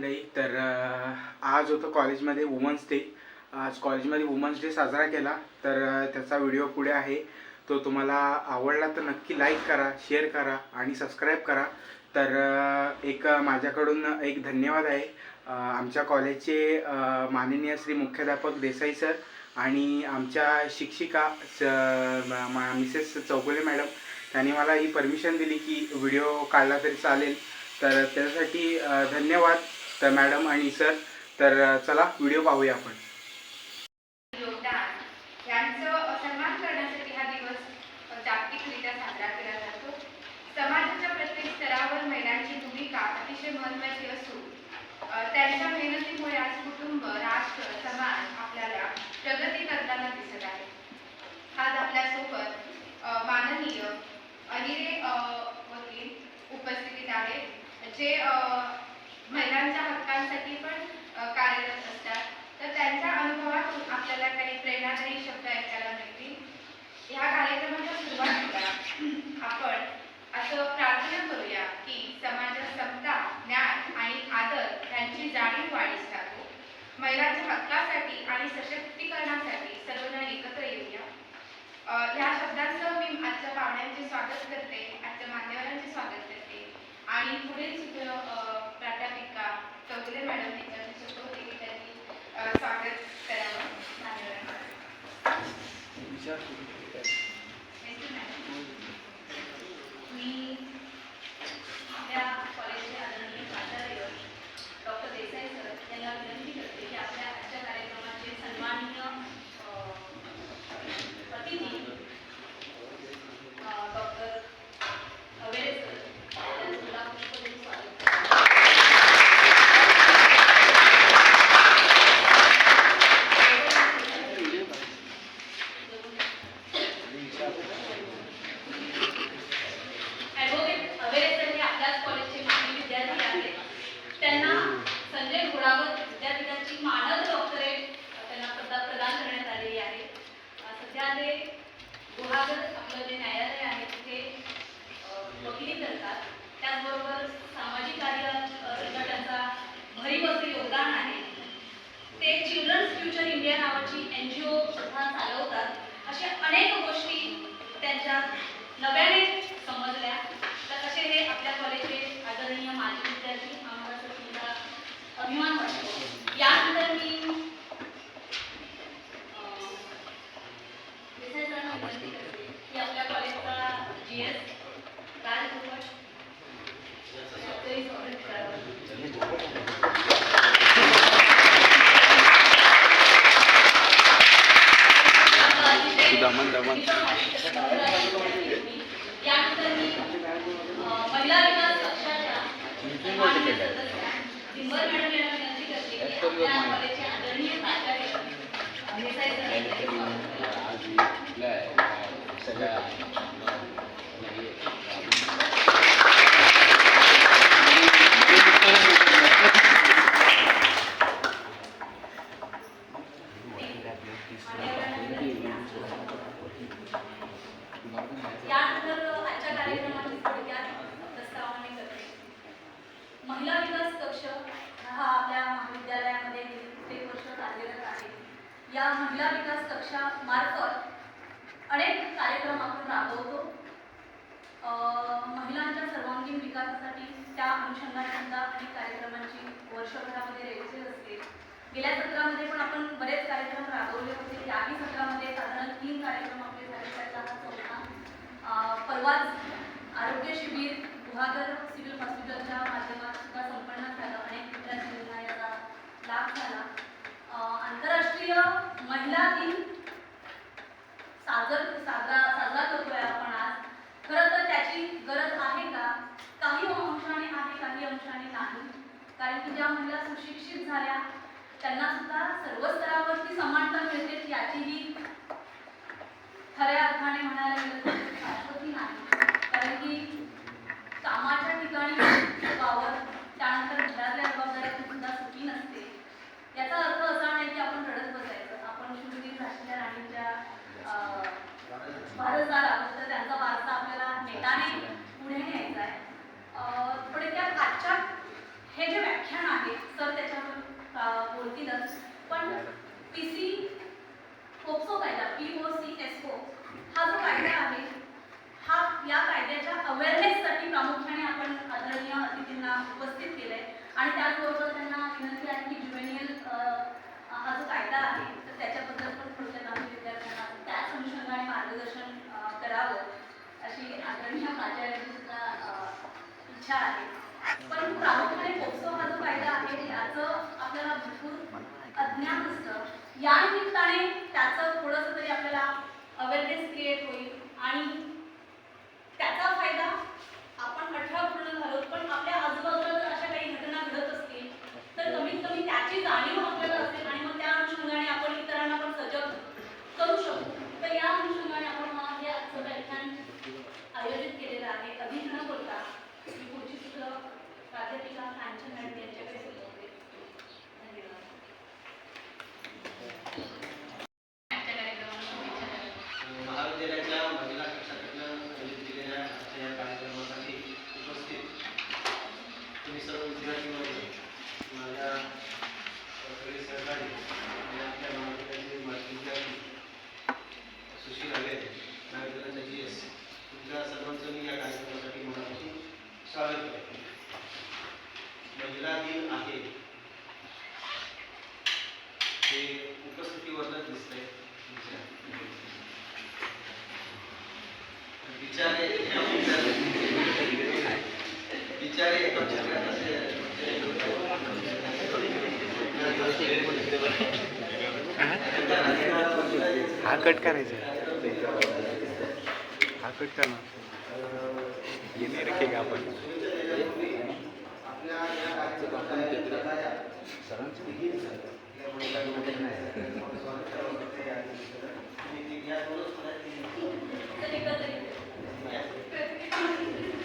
मंडळी तर आज होतं कॉलेजमध्ये वुमन्स डे. आज कॉलेजमध्ये वुमन्स डे साजरा केला तर त्याचा व्हिडिओ पुढे आहे. तो तुम्हाला आवडला तर नक्की लाईक करा शेअर करा आणि सबस्क्राईब करा. तर एक माझ्याकडून एक धन्यवाद आहे. आमच्या कॉलेजचे माननीय श्री मुख्याध्यापक देसाई सर आणि आमच्या शिक्षिका स म- मा- मिसेस चौगुले मॅडम. त्यांनी मला ही परमिशन दिली की व्हिडिओ काढला तरी चालेल. तर त्यासाठी धन्यवाद. तर मॅडम आणि सर तर चला व्हिडिओ पाहूया आपण. साजरा केला जातो. समाजाच्या प्रत्येक स्तरावर महिलांची भूमिका अतिशय महत्वाची असून त्यांच्या मेहनतीमुळे आज कुटुंब राष्ट्र समाज आपल्याला प्रगती करताना दिसत आहे. आज आपल्यासोबत माननीय अहिरे अ, वकील उपस्थितीत आहेत जे अ, महिलांच्या हक्कांसाठी पण कार्यरत असतात. तर त्यांच्या अनुभवातून आपल्याला काही प्रेरणादायी शब्द ऐकायला मिळतील. ह्या कार्यक्रमाच्या सुरुवातीला आपण असं प्रार्थना करूया की समाजात समता ज्ञान आणि आदर यांची जाणीव वाढीस लागो. महिलांच्या हक्कासाठी आणि सशक्तीकरणासाठी सर्वजण एकत्र येऊया. ह्या शब्दांसह मी आजच्या पाहुण्यांचे स्वागत करते आजच्या मान्यवरांचे स्वागत करते. आणि पुढील सुद्धा प्राध्यापिका चौधरी मॅडम यांच्याकडे शब्द की त्यांनी स्वागत करावं. धन्यवाद Thank you, ma'am. मी आपल्या कॉलेजचे आदरणीय प्राचार्य डॉक्टर देसाई सर यांना विनंती करते की आपल्या आजच्या कार्यक्रमाचे सन्माननीय अ, अतिथी अ, डॉक्टर अवेरे सर यांचं गुलाबपुष्प देऊन स्वागत करते. ॲडव्होकेट अवेरे सर हे आपल्याच कॉलेजचे माजी विद्यार्थी आहेत त्यांना संजय घोडावत विद्यापीठाची मानद डॉक्टरेट त्यांना प्रदा प्रदान करण्यात आलेली आहे अ, सध्या ते गुहागर आपलं जे न्यायालय आहे तिथे वकिली करतात. त्याचबरोबर सामाजिक कार्य अ, सुद्धा त्यांचा भरीव असं योगदान आहे. ते चिल्ड्रन्स फ्युचर इंडिया नावाची एन जी ओ सुद्धा चालवतात. अशा अनेक गोष्टी त्यांच्या नव्याने समजल्या. तर असे हे आपल्या कॉलेजचे आदरणीय माजी विद्यार्थी आम्हाला सुद्धा अभिमान वाटतो. यानंतर मी अं, देसाई सरांना विनंती करते की आपल्या कॉलेजचा जी एस राजभुवट शब्दही स्वागत करावं दमन दमन यानंतर मी अ, महिला विकास कक्षाच्या माननीय सदस्या सिंबर मॅडम यांना विनंती करते की आपल्या कॉलेजचे आदरणीय प्राचार्य अ, देसाई सर यांचे यानंतर आजच्या कार्यक्रमाची थोडक्यात प्रस्तावना करते महिला विकास कक्ष हा आपल्या महाविद्यालयामध्ये गेली कित्येक वर्ष कार्यरत आहे या महिला विकास कक्षामार्फत अनेक कार्यक्रम आपण राबवतो अं, महिलांच्या सर्वांगीण विकासासाठी त्या अनुषंगाने सुद्धा अनेक कार्यक्रमांची वर्षभरामध्ये रेलचेल असते गेल्या सत्रामध्ये पण आपण बरेच कार्यक्रम राबवले होते. याही सत्रामध्ये साधारण तीन कार्यक्रम आपले झाले. त्याचा हा चौथा. परवाच आरोग्य शिबिर गुहागर सिव्हिल हॉस्पिटलच्या माध्यमात सुद्धा संपन्न झालं. अनेक विद्यार्थ्यांना याचा लाभ झाला. आंतरराष्ट्रीय महिला दिन साजर साजरा साजरा करतोय आपण आज. खरं तर त्याची गरज आहे का? काही अंशाने आहे काही अंशाने नाही. कारण की ज्या महिला सुशिक्षित झाल्या त्यांना सुद्धा सर्व स्तरावरती समानता मिळते याचीही खऱ्या अर्थाने म्हणायला गेलं शाश्वती नाही. कारण की कामाच्या ठिकाणी वावर त्यानंतर घरातल्या जबाबदाऱ्यातून सुद्धा सुखी नसते. याचा अर्थ असा नाही की आपण रडत बसायचं. आपण शूरवीर झाशीच्या राणीच्या अं, वारसदार आहोत तर त्यांचा वारसा आपल्याला नेटाने पुढे न्यायचा आहे. पण त्या आजच्या हे जे व्याख्यान आहे सर त्याच्या अ, बोलतीलच पण पी सी पोक्सो कायदा P O C S O हा जो कायदा आहे हा या कायद्याच्या अवेअरनेससाठी प्रामुख्याने आपण आदरणीय अतिथींना उपस्थित केलंय. आणि त्याचबरोबर त्यांना विनंती आहे की ज्युवेनियल हा जो कायदा आहे तर त्याच्याबद्दल पण थोडक्यात आम्ही विद्यार्थ्यांना त्याच अनुषंगाने मार्गदर्शन करावं अशी आदरणीय प्राचार्यांची सुद्धा इच्छा आहे. पण प्रामुख्याने पोक्सो हा जो कायदा आहे याचं आपल्याला भरपूर अज्ञान असतं. या निमित्ताने त्याचं थोडंसं तरी आपल्याला अवेअरनेस क्रिएट होईल आणि त्याचा फायदा आपण अठरा पूर्ण झालो पण आपल्या आजूबाजूला जर अशा काही घटना घडत असतील तर कमीत कमी त्याची जाणीव आपल्याला असेल आणि मग त्या अनुषंगाने आपण इतरांना पण सजग करू शकतो तर या अनुषंगाने आपण हा हे आजचं व्याख्यान आयोजित केलेलं आहे अधिक न बोलता मी पुढची सूत्र प्राध्यापिका कांचन मॅडम यांच्याकडे सोपवते धन्यवाद आजच्या कार्यक्रमाला शुभेच्छा द्याव्या. महाविद्यालयाच्या महिला कक्षातून आयोजित केलेल्या आजच्या या कार्यक्रमासाठी उपस्थित तुम्ही सर्व विद्यार्थी वर्ग माझ्या सगळे सहकारी आणि आपल्या महाविद्यालयाचे माजी विद्यार्थी सुशील हवे महाविद्यालयाचा जी एस तुमच्या सर्वांचं मी या कार्यक्रमासाठी मनापासून स्वागत करतो महिला दिन आहे हे उपस्थितीवरच दिसतंय तुमच्या बिचारे बिचारे हा कट करायचा हा कट करणार. ये नाही रखेगा आपण? आपल्या या कार्यक्रमात तर एकत्रित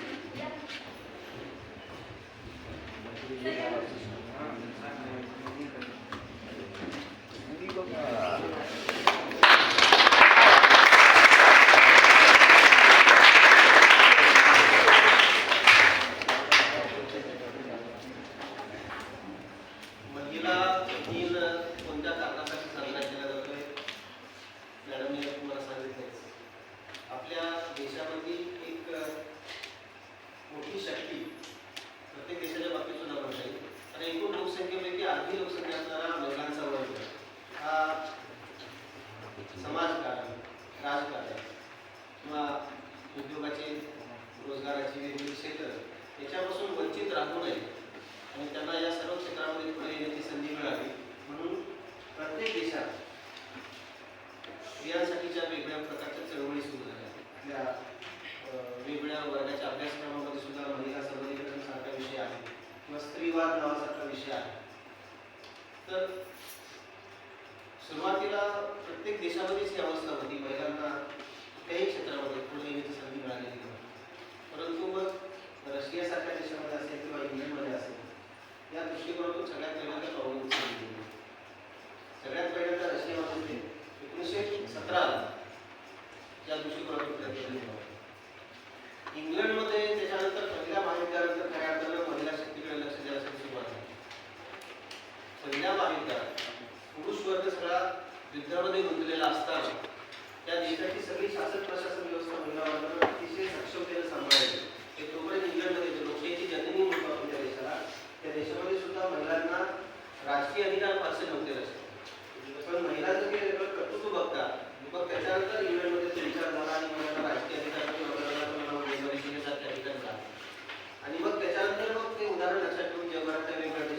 महिला दिन कोणत्या कारणासाठी साजरा केला जातोय मॅडमने तुम्हाला सांगितलंय आपल्या देशामध्ये एक अ, मोठी शक्ती प्रत्येक देशाच्या बाबतीत सुद्धा म्हणता येईल आणि एकूण लोकसंख्येपैकी अर्धी लोकसंख्या असणारा महिलांचा वर्ग हा समाजकारण राजकारण किंवा उद्योगाचे रोजगाराची वेगवेगळी क्षेत्र याच्यापासून वंचित राहू नये आणि त्यांना या सर्व क्षेत्रामध्ये पुढे येण्याची संधी मिळावी म्हणून प्रत्येक देशात स्त्रियांसाठीच्या वेगवेगळ्या प्रकारच्या चळवळी सुरू झाल्या आपल्या अ, वेगवेगळ्या वर्गाच्या अभ्यासक्रमामध्ये सुद्धा महिला सबलीकरण सारखा विषय आहे किंवा नावासारखा विषय आहे. तर सुरुवातीला प्रत्येक देशामध्येच ही अवस्था होती. महिलांना कुठल्याही क्षेत्रामध्ये पुढे येण्याची संधी मिळालेली नव्हती परंतु मग रशियासारख्या देशामध्ये असेल किंवा इंग्लंडमध्ये असेल या दृष्टिकोनातून सगळ्यात पहिल्यांदा पाऊल गेली. सगळ्यात पहिल्यांदा रशियामध्ये एकोणीसशे सतरा या दृष्टिकोनातून प्रयत्न केला इंग्लंडमध्ये त्याच्यानंतर पहिल्या महायुद्धानंतर खऱ्या अर्थानं महिला शक्तीकडे लक्ष देण्यासाठी सुरुवात झाली पहिल्या महायुद्धात पुरुष वर्ग सगळा युद्धामध्ये गुंतलेला असताना त्या देशाची सगळी शासन प्रशासन व्यवस्था महिला वर्गानं अतिशय सक्षमतेने सांभाळली ते तोपर्यंत इंग्लंडमध्ये जे लोकशाहीची जननी म्हणतो आपण त्या देशाला त्या देशामध्ये सुद्धा महिलांना राजकीय अधिकार फारसे नव्हते असते पण महिलांचं जे वेगळं कर्तृत्व बघता मग त्याच्यानंतर इंग्लंडमध्ये तो विचार झाला आणि महिलांना राजकीय अधिकार किंवा महिलांना आणि मग त्याच्यानंतर मग ते उदाहरण लक्षात ठेवून जगभरातल्या वेगवेगळ्या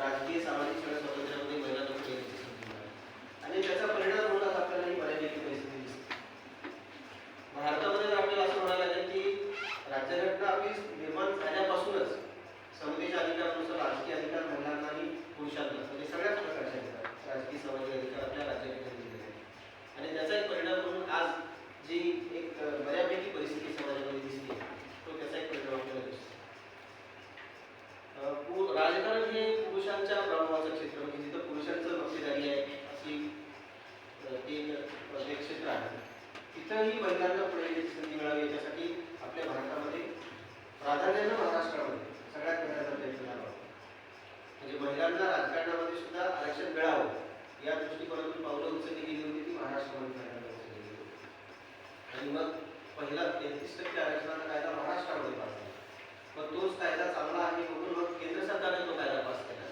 देशामध्ये राजकीय सामाजिक सगळ्या स्वातंत्र्यामध्ये महिलांना पुढे येण्याची संधी मिळाली आणि त्याचा परिणाम म्हणून आज आपल्याला ही बऱ्यापैकी परिस्थिती दिसते भारतामध्ये जर आपल्याला असं म्हणायला लागेल की राज्यघटना आपली निर्माण झाल्यापासूनच समतेच्या अधिकारानुसार राजकीय अधिकार महिलांना आणि पुरुषांना म्हणजे सगळ्याच प्रकारचे अधिकार राजकीय सामाजिक अधिकार आपल्या राज्यघटनेत दिलेले आहेत आणि त्याचा एक परिणाम म्हणून आज जी एक अ, बऱ्यापैकी परिस्थिती समाजामध्ये दिसते तो त्याचा एक परिणाम आपल्याला दिसतो अ, पु- राजकारण हे पुरुषांच्या प्रभावाचं क्षेत्र म्हणजे जिथं पुरुषांचं भागीदारी आहे अशी अ, ते एक अ, एक क्षेत्र आहे तिथंही महिलांना पुढे येण्याची संधी मिळावी याच्यासाठी आपल्या भारतामध्ये प्राधान्यानं महाराष्ट्रामध्ये सगळ्यात पहिल्यांदा प्रयत्न झाला म्हणजे महिलांना राजकारणामध्ये सुद्धा आरक्षण मिळावं या दृष्टिकोनातून पावलं उचलली गेली होती ती महाराष्ट्रामध्ये उचलली गेली होती. आणि मग पहिला तेहतीस टक्के आरक्षणाचा कायदा महाराष्ट्रामध्ये पास झाला. मग तोच कायदा चांगला आहे म्हणून मग केंद्र सरकारने तो कायदा पास केला.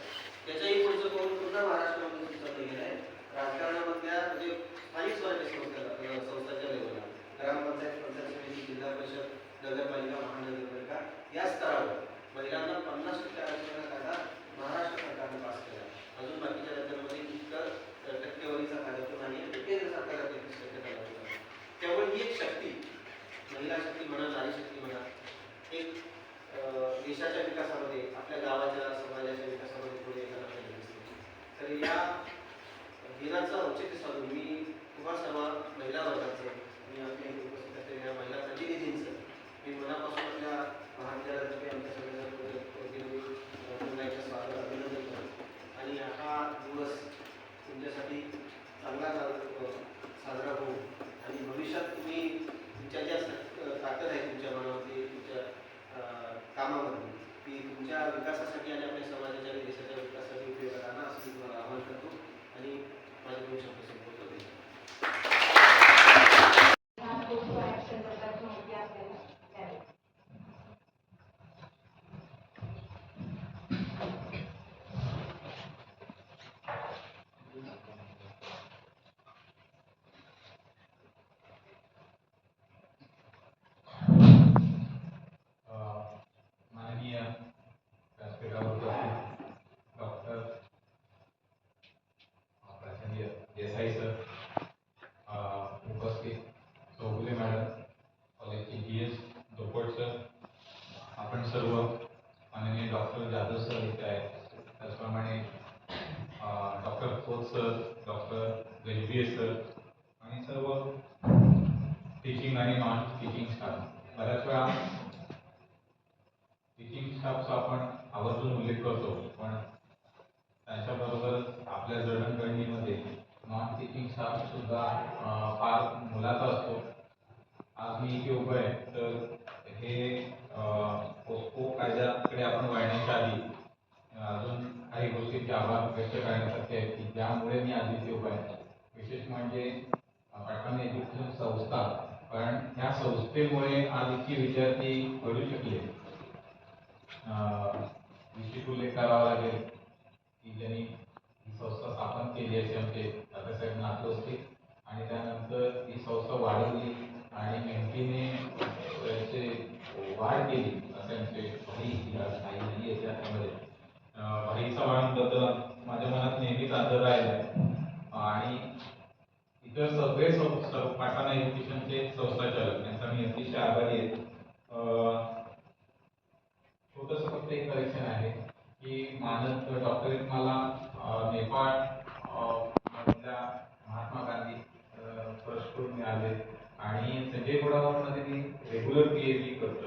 त्याच्याही पुढचं पाऊल पुन्हा महाराष्ट्रामध्ये उचललं गेलं आहे. राजकारणामधल्या म्हणजे स्थानिक स्वराज्य संस्था संस्थाच्या लेवलला. ग्रामपंचायत पंचायत समिती जिल्हा परिषद नगरपालिका महानगरपालिका या स्तरावर महिलांना पन्नास टक्के आरक्षणाचा कायदा महाराष्ट्र सरकारने पास केला. अजून बाकीच्या राज्यांमध्ये इतकं टक्केवारीचा कार्यक्रम नाही आणि केंद्र सरकारला तेहतीस टक्के कार्यक्रम त्यामुळे ही एक शक्ती महिला शक्ती म्हणा नारी शक्ती म्हणा एक देशाच्या विकासामध्ये आपल्या गावाच्या समाजाच्या विकासामध्ये पुढे येताना तर या दिनाचं औचित्य साधून मी किंवा सर्व महिला वर्गाचं आणि आपल्या उपस्थित असलेल्या महिला प्रतिनिधींचं. मी मनापासून आपल्या महाविद्यालयातर्फे आमच्या सगळ्या स्वागत अभिनंदन करतो. आणि हा दिवस तुमच्यासाठी चांगला साजरा होऊ. आणि भविष्यात तुम्ही तुमच्या ज्या स- ताकद आहे तुमच्या मनामध्ये तुमच्या कामामध्ये ती तुमच्या विकासासाठी आणि आपल्या समाजाच्या आणि देशाच्या विकासासाठी उपयोग असं मी तुम्हाला आवाहन करतो. आणि माझे दोन शब्द Gracias. गोष्टींचे आभार व्यक्त करण्यासारखे आहेत की ज्यामुळे मी आज इथे उभा आहे विशेष म्हणजे पाटण एज्युकेशन संस्था कारण त्या संस्थेमुळे आज इतकी विद्यार्थी घडू शकले. विशेष उल्लेख करावा लागेल की ज्यांनी ही संस्था स्थापन केली असे आमचे दादासाहेब नातू असतील आणि त्यानंतर ही संस्था वाढवली आणि मेहनतीने त्याचे वाढ केली असे आमचे भाई भाई आई नाही आहे माझ्या मनात नेहमीच आदर राहिला आणि इतर सगळे पाठाना स- पाटणा एज्युकेशनचे संस्थाचालक यांचा मी अतिशय आभारी आहे. छोटस फक्त एक करेक्शन आहे की मानद डॉक्टरेट मला नेपाळ मधल्या महात्मा गांधी पुरस्कृत मिळाले. आणि संजय गोडावरमध्ये मी रेग्युलर पी एच डी करतो.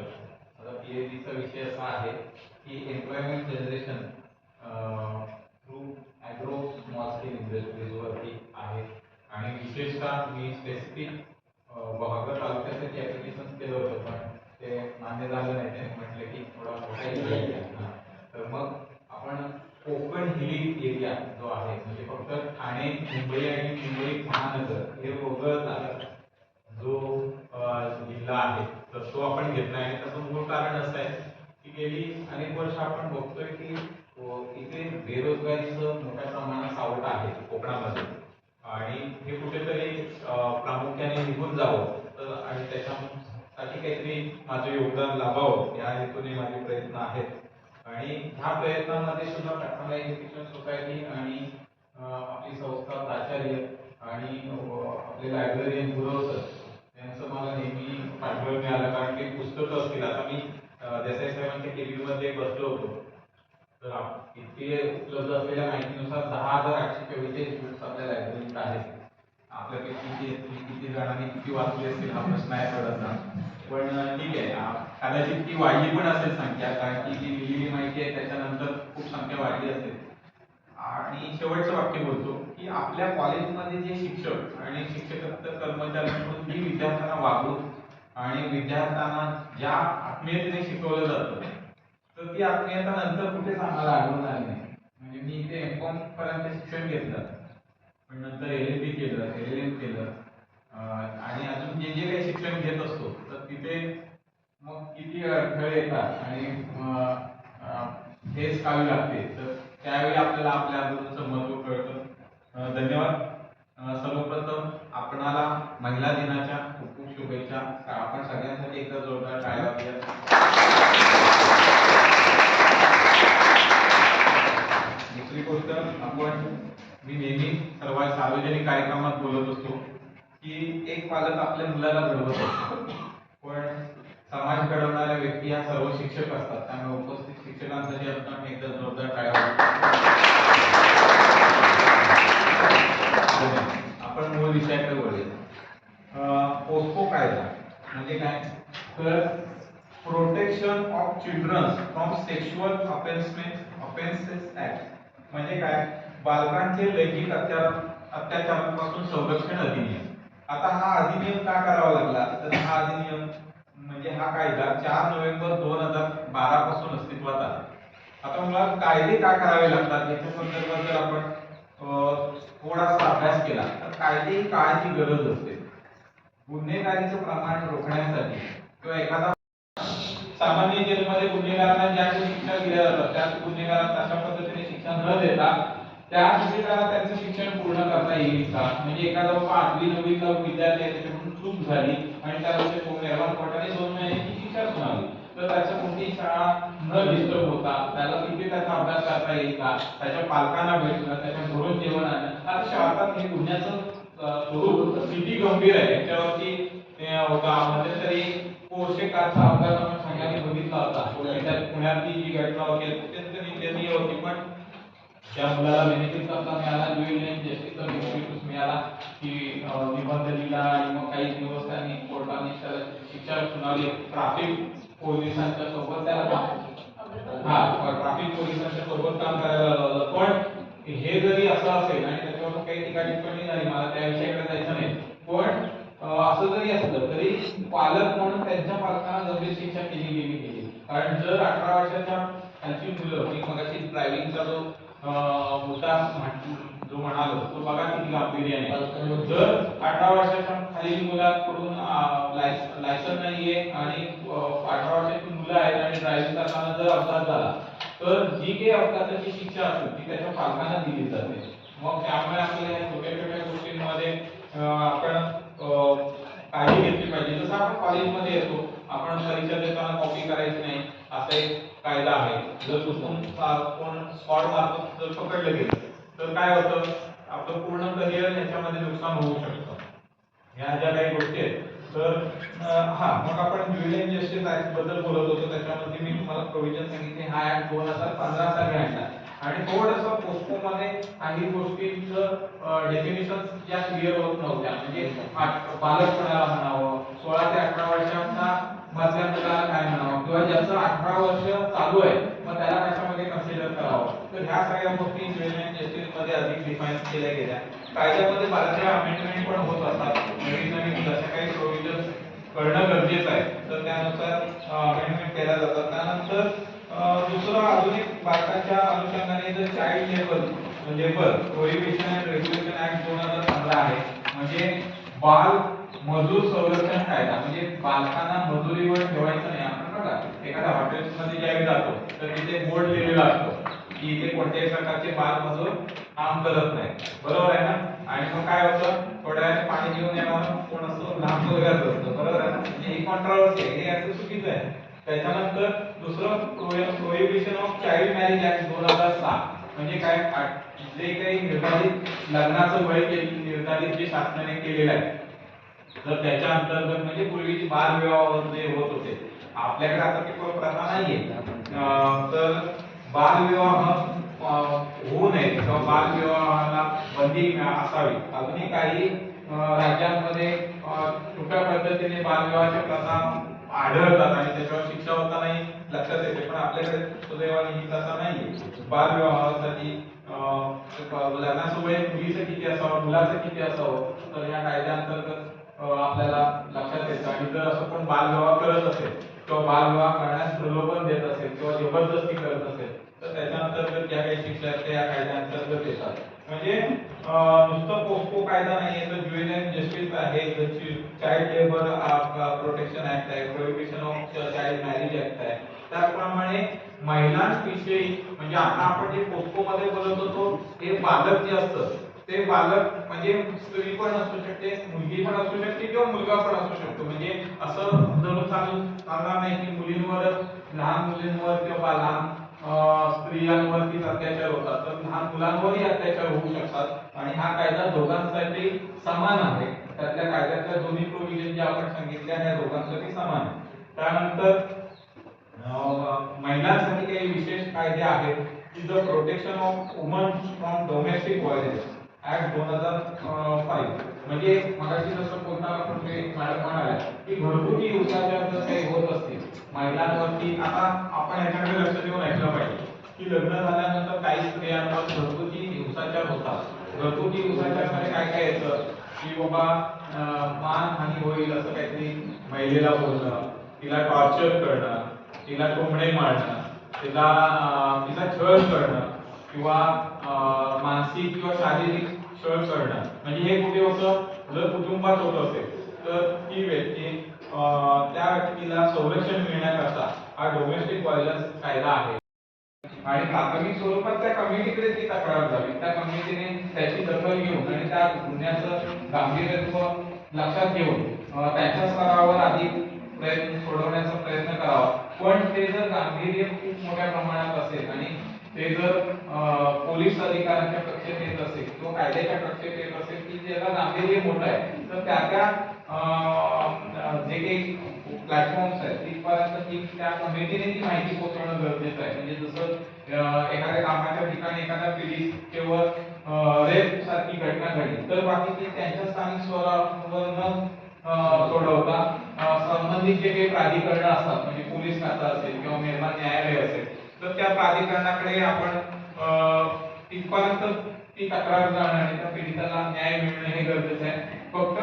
आता पी एच डीचा विषय असा आहे की एम्प्लॉयमेंट जनरेशन विशेषतः मी स्पेसिफिक बहागर तालुक्यासाठी ॲप्लिकेशन केलं होतं पण ते मान्य झालं नाही. त्यांनी म्हटलं की थोडा मोठा तर मग आपण कोकण हिली एरिया जो आहे म्हणजे फक्त ठाणे मुंबई आणि मुंबई महानगर हे वगळता जो जिल्हा आहे तर तो आपण घेतला आहे. त्याचं मूळ कारण असं आहे की गेली अनेक वर्ष आपण बघतोय की इथे बेरोजगारीचं मोठ्या प्रमाणात सावट आहे कोकणामध्ये आणि हे कुठेतरी अं, प्रामुख्याने निघून जावं तर आणि त्याच्यासाठी काहीतरी माझं योगदान लाभावं या हेतूने माझे प्रयत्न आहेत. आणि ह्या प्रयत्नांमध्ये सुद्धा पाटणा एज्युकेशन सोसायटी आणि आपली संस्था प्राचार्य आणि आपले लायब्ररीयन गुरव सर यांचं मला नेहमी पाठबळ मिळालं. कारण ते पुस्तकं असतील. आता मी देसाई साहेबांच्या केबिनमध्ये बसलो होतो. तर इथे उपलब्ध असलेल्या माहितीनुसार दहा हजार आठशे चव्वेचाळीस बुक्स आपल्या लायब्ररीत आहेत. आपल्यापैकी किती किती जणांनी किती वाचले असतील हा प्रश्न आहे पडत ना पण ठीक आहे. कदाचित ती वाढली पण असेल संख्या कारण की जी लिहिलेली माहिती आहे त्याच्यानंतर खूप संख्या वाढली असेल. आणि शेवटचं वाक्य बोलतो की आपल्या कॉलेजमध्ये जे शिक्षक आणि शिक्षक म्हणून जी विद्यार्थ्यांना वागणूक आणि विद्यार्थ्यांना ज्या आत्मीयतेने शिकवलं जातं तर ती आत्मीयता नंतर कुठेच आम्हाला आढळून आली नाही. म्हणजे मी इथे एम कॉम पर्यंत शिक्षण घेतलं पण नंतर एल एल बी केलं एल एल एम केलं आणि अजून जे जे काही शिक्षण घेत असतो तिथे मग किती अडथळे येतात आणि हेच अं, लागते. तर त्यावेळी आपल्याला आपल्या आंदोलनाचं महत्त्व कळतं. धन्यवाद. सर्वप्रथम आपणाला महिला दिनाच्या खूप खूप शुभेच्छा. आपण सगळ्यांसाठी एकदा जोरदार टाळ्या दुसरी गोष्ट आपण मी नेहमी सर्व सार्वजनिक कार्यक्रमात बोलत असतो की एक पालक आपल्या मुलाला घडवत असतो. पण समाज घडवणाऱ्या व्यक्ती ह्या सर्व शिक्षक असतात. त्यामुळे उपस्थित शिक्षकांसाठी आपण एकदा जोरदार टाळ्या आपण मूळ विषयाकडे वळूया. पोस्को कायदा म्हणजे काय? तर protection of children from sexual offencement offences act म्हणजे काय? बालकांचे लैंगिक अत्याचार अत्याचारांपासून संरक्षण अधिनियम. आता हा अधिनियम का करावा लागला? तर हा अधिनियम म्हणजे हा कायदा चार नोव्हेंबर दोन हजार बारा पासून अस्तित्वात आला आता मुळात कायदे का करावे लागतात? याच्या संदर्भात जर आपण थोडासा अभ्यास केला तर कायदे ही काळाची गरज असते. गुन्हेगारीचं प्रमाण रोखण्यासाठी किंवा एखादा सामान्य जेलमध्ये गुन्हेगारांना ज्या शिक्षा दिल्या जातात त्याच गुन्हेगारांना तशा पद्धतीने शिक्षा न देता त्या गुन्हेगाराला त्यांचं शिक्षण पूर्ण करता येईल का? म्हणजे एखादा पाचवी आठवी नववीचा विद्यार्थी आहे त्याच्याकडून चूक झाली आणि त्याला ते निर्माण कोर्टाने दोन महिन्याची शिक्षा सुनावली तर त्याचं कोणती शाळा न डिस्टर्ब होता त्याला किती त्याचा अभ्यास करता येईल का? त्याच्या पालकांना भेटणं त्याच्या घरून जेवण आणणं आता शाळात हे गुन्ह्याचं स्वरूप किती गंभीर आहे. त्याच्यावरती होता. म्हणजे तरी पोषकाचा अभ्यास आपण सगळ्यांनी बघितला होता. त्याच्यात पुण्यातली जी घटना होती अत्यंत निंदनीय होती. पण त्या मुलाला बेनिफिट करता मिळाला ज्वेल लाईन जस्टिसचा बेनिफिट मिळाला की निबंध लिहिला आणि मग काही दिवस त्यांनी कोर्टाने त्याला शिक्षा सुनावली. ट्राफिक पोलिसांच्या सोबत त्याला हा ट्राफिक पोलिसांच्या सोबत काम करायला लावलं. पण हे जरी असं असेल आणि त्याच्यावर काही ठिकाणी टिप्पणी झाली मला त्या विषयाकडे जायचं नाही. पण असं जरी असलं तरी पालक म्हणून त्यांच्या पालकांना गंभीर शिक्षा केली गेली पाहिजे. कारण जर अठरा वर्षाच्या त्यांची मुलं मगाशी ड्रायव्हिंगचा जो मुद्दा जो म्हणालो तो बघा किती गांभीर्याने आहे. जर अठरा वर्षाच्या खालील मुलांकडून लायसन नाहीये आणि अठरा वर्षाची मुलं आहेत आणि ड्रायव्हिंग करताना जर अपघात झाला तर जी काही अपघाताची शिक्षा असेल ती त्याच्या पालकांना दिली जाते. मग त्यामुळे आपल्याला या छोट्या छोट्या गोष्टींमध्ये आपण काळजी घेतली पाहिजे. जसं आपण कॉलेजमध्ये येतो आपण परीक्षा देताना कॉपी करायची नाही असा एक कायदा आहे. जर चुकून कोण स्पॉट मार्फत जर पकडलं गेलं तर काय होतं? आपलं पूर्ण करिअर याच्यामध्ये नुकसान होऊ शकतं. ह्या ज्या काही गोष्टी आहेत तर हा मग आपण ज्युलियन जस्टिस ऍक्टबद्दल बोलत होतो. त्याच्यामध्ये मी तुम्हाला प्रोव्हिजन सांगितले. हा ऍक्ट दोन हजार पंधरा साली आणला आणि थोडंसं पोस्को मध्ये काही गोष्टींचं डेफिनेशन ज्या क्लिअर होत नव्हत्या. म्हणजे बालकपणाला म्हणावं? सोळा ते अठरा वर्षांचा मधल्या मुलाला काय म्हणावं? किंवा ज्याचं अठरा वर्ष चालू आहे मग त्याला कशामध्ये कन्सिडर करावं. तर ह्या सगळ्या गोष्टी इन्व्हेस्टमेंट जस्टिसमध्ये अधिक डिफाईन केल्या गेल्या. कायद्यामध्ये बालकाच्या अमेंडमेंट पण होत असतात. नवीन नवीन जशा काही प्रोव्हिजन करणं गरजेचं आहे. तर त्यानुसार अमेंडमेंट केल्या जातात. त्यानंतर दुसरं अजून एक भारताच्या अनुषंगाने जर child labour labour prohibition and regulation act दोन हजार पंधरा आहे. म्हणजे बाल मजूर संरक्षण कायदा म्हणजे बालकांना मजुरीवर ठेवायचं नाही. आपण बघा एखाद्या हॉटेल्समध्ये ज्यावेळी जातो तर तिथे बोर्ड लिहिलेला असतो की इथे कोणत्याही प्रकारचे बाल मजूर काम करत नाही. बरोबर आहे ना? आणि मग काय होतं? थोड्या वेळाने पाणी घेऊन येणार कोण असतो लहान मुलगाच असतो. बरोबर आहे ना? म्हणजे ही आहे. हे असं चुकीचं आहे. त्याच्यानंतर दुसरं prohibition of child marriage act दोन हजार सहा म्हणजे काय? जे काही निर्धारित लग्नाचं वय निर्धारित जे शासनाने केलेलं आहे तर त्याच्या अंतर्गत म्हणजे पूर्वीची बालविवाह जे होत होते. आपल्याकडे आता ती प्रथा नाहीये. अं, तर बालविवाह विवाह होऊ नये किंवा बालविवाहाला बंदी असावी. अजूनही काही राज्यांमध्ये छोट्या पद्धतीने बालविवाहाच्या प्रथा आढळतात आणि त्याच्यावर शिक्षा होतानाही लक्षात येते. पण आपल्याकडे सुदैवाने ही प्रथा नाहीये. बालविवाहासाठी अं, लग्नाचं मुलीचं किती असावं मुलाचं किती असावं तर या कायद्याअंतर्गत आपल्याला लक्षात येतं. आणि जर असं कोण बालविवाह करत असेल किंवा बालविवाह करण्यास प्रलोभन देत असेल किंवा जबरदस्ती करत असेल तर त्याच्यानंतर अंतर्गत ज्या काही शिक्षा आहेत त्या कायद्या अंतर्गत येतात. म्हणजे नुसतं पोस्को कायदा नाहीये तर ज्युएनल जस्टिस आहे चाइल्ड लेबर प्रोटेक्शन ऍक्ट आहे prohibition of child marriage act आहे. त्याचप्रमाणे महिलांविषयी म्हणजे आता आपण जे पोस्को मध्ये बोलत होतो हे बालक जे असतं ते बालक म्हणजे स्त्री पण असू शकते मुलगी पण असू शकते किंवा मुलगा पण असू शकतो. म्हणजे असं धरून चालू चालणार नाही की मुलींवर लहान मुलींवर किंवा लहान स्त्रियांवरतीच अत्याचार होतात. तर लहान मुलांवरही अत्याचार होऊ शकतात. आणि हा कायदा दोघांसाठी समान आहे. त्यातल्या कायद्यातल्या दोन्ही प्रोव्हिजन जे आपण सांगितल्या त्या दोघांसाठी समान आहे त्यानंतर महिलांसाठी काही विशेष कायदे आहेत की the protection of women from domestic violence act दोन हजार फाईव्ह म्हणजे मगाशी जसं बोलताना आपण ते मॅडम म्हणाल्या की घरगुती हिंसाचार जर काही होत असतील महिलांवरती आता आपण याच्याकडे लक्ष देऊन ऐकलं पाहिजे की लग्न झाल्यानंतर काही स्त्रियांवर घरगुती हिंसाचार होतात. घरगुती हिंसाचारमध्ये काय काय येतं? की बाबा मान मानहानी होईल असं काहीतरी महिलेला बोलणं तिला टॉर्चर करणं तिला कोंबडे मारणं तिला तिचा छळ करणं किंवा मानसिक किंवा शारीरिक छळ करणं म्हणजे हे कुठे होतं? जर कुटुंबात होत असेल तर ती व्यक्ती अं, त्या व्यक्तीला संरक्षण मिळण्याकरता हा डोमेस्टिक व्हायलन्स कायदा आहे. आणि प्राथमिक स्वरूपात त्या कमिटीकडे ती तक्रार झाली. त्या कमिटीने त्याची दखल घेऊन आणि त्या गुन्ह्याचं गांभीर्यत्व लक्षात घेऊन त्यांच्या स्तरावर आधी प्रयत्न सोडवण्याचा प्रयत्न करावा. पण ते जर गांभीर्य खूप मोठ्या प्रमाणात असेल आणि ते जर पोलीस अधिकाऱ्यांच्या कक्षेत येत असेल किंवा कायद्याच्या कक्षेत येत असेल की ज्याला गांभीर्य मोठं आहे तर त्या त्या जे काही प्लॅटफॉर्म्स आहेत तिथपर्यंत ती त्या कमिटीने ती माहिती पोहोचवणं गरजेचं आहे. म्हणजे जसं एखाद्या कामाच्या ठिकाणी एखाद्या पीडितेवर रेप सारखी घटना घडली तर बाकी ती त्यांच्या स्थानिक स्वरावर न सोडवता संबंधित जे काही प्राधिकरण असतात म्हणजे पोलीस खातं असेल किंवा निर्माण न्यायालय असेल तर त्या प्राधिकरणाकडे आपण तिथपर्यंत ती तक्रार जाणं आणि त्या पीडिताला न्याय मिळणं हे गरजेचं आहे. फक्त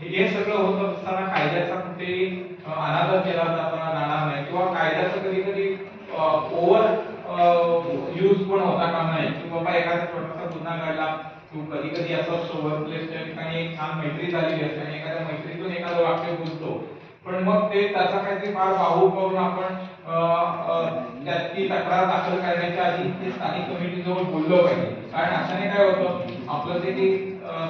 हे सगळं होत असताना कायद्याचा कुठेही अनादर केला जाताना जाणार नाही. किंवा कायद्याचा कधी कधी ओव्हर यूज पण होता का नाही की बाबा एखादा छोटासा गुन्हा घडला किंवा कधी कधी असं असतो वर्क प्लेसच्या ठिकाणी एक छान मैत्री झालेली असते आणि एखाद्या मैत्रीतून एखादं वाक्य बोलतो. पण मग ते त्याचा काहीतरी फार वाहू करून आपण ती तक्रार दाखल करण्याच्या आधी ते स्थानिक कमिटी जवळ बोललो पाहिजे. कारण अशाने काय होतं आपलं जे काही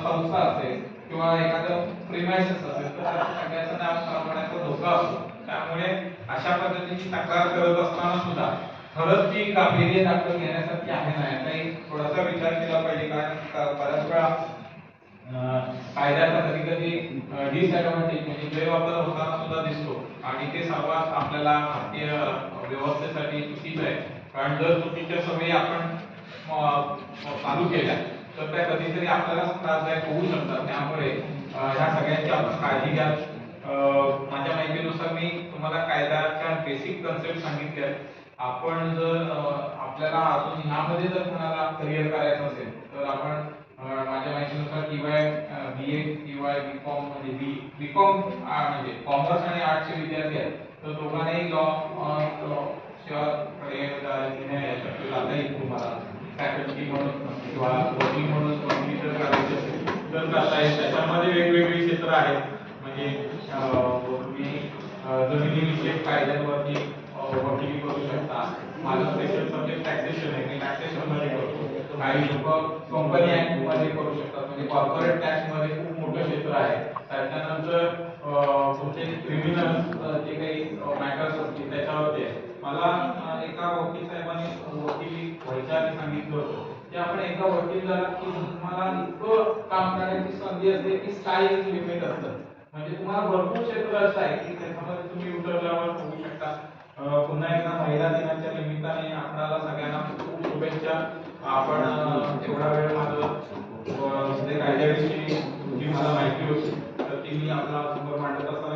संस्था असेल किंवा एखादं प्रिमायसेस असेल तर त्याच्या नाव धोका असतो. त्यामुळे अशा पद्धतीची तक्रार करत असताना सुद्धा खरंच ती गांभीर्य दाखल घेण्यासारखी आहे ना? याचाही थोडासा विचार केला पाहिजे कारण बऱ्याच वेळा कायद्याचा कधी कधी डिसएडव्हान्टेज म्हणजे गैरवापर होताना सुद्धा दिसतो. आणि ते सर्वात आपल्याला भारतीय व्यवस्थेसाठी चुकीचं आहे. कारण जर चुकीच्या सवयी आपण चालू केल्या तर त्या कधीतरी आपल्याला त्रासदायक होऊ शकतात. त्यामुळे ह्या सगळ्यांची आपण काळजी घ्या. अं, माझ्या माहितीनुसार मी तुम्हाला कायद्याच्या बेसिक कन्सेप्ट सांगितले आहेत. आपण जर आपल्याला अजून ह्यामध्ये जर कोणाला करिअर करायचं असेल तर आपण माझ्या माहितीनुसार टीवाय बी ए टीवाय बी कॉम म्हणजे बी बी कॉम म्हणजे कॉमर्स आणि आर्टचे विद्यार्थी आहेत. तर दोघांनाही लॉ जाता येईल तुम्हाला फॅकल्टी म्हणून किंवा वर्किंग म्हणून वर्किंग जर करायची असेल तर करता येईल. त्याच्यामध्ये वेगवेगळी क्षेत्र आहेत. म्हणजे तुम्ही जमिनीविषयक कायद्यांवरती वकिली करू शकता. माझा स्पेशल सब्जेक्ट टॅक्सेशन आहे. मी टॅक्सेशनमध्ये करतो. काही लोक कंपनी ऍक्टमध्ये करू शकतात. म्हणजे कॉर्पोरेट टॅक्समध्ये खूप मोठं क्षेत्र आहे. त्याच्यानंतर तुमचे क्रिमिनल जे काही मॅटर्स असतील त्याच्यावरती आहे. मला एका वकील साहेबांनी वकील व्हायच्या आधी सांगितलं होतं. की आपण एका वकील झाला की तुम्हाला इतकं काम करण्याची संधी असते की स्काय इज लिमिट असतं. म्हणजे तुम्हाला भरपूर क्षेत्र असं आहे की त्याच्यामध्ये तुम्ही उतरल्यावर होऊ शकता. पुन्हा एकदा महिला दिनाच्या निमित्ताने आपल्याला सगळ्यांना खूप शुभेच्छा. आपण एवढा वेळ माझं जे कायद्याविषयी जी मला माहिती होती तर ती मी आपला समोर मांडत असताना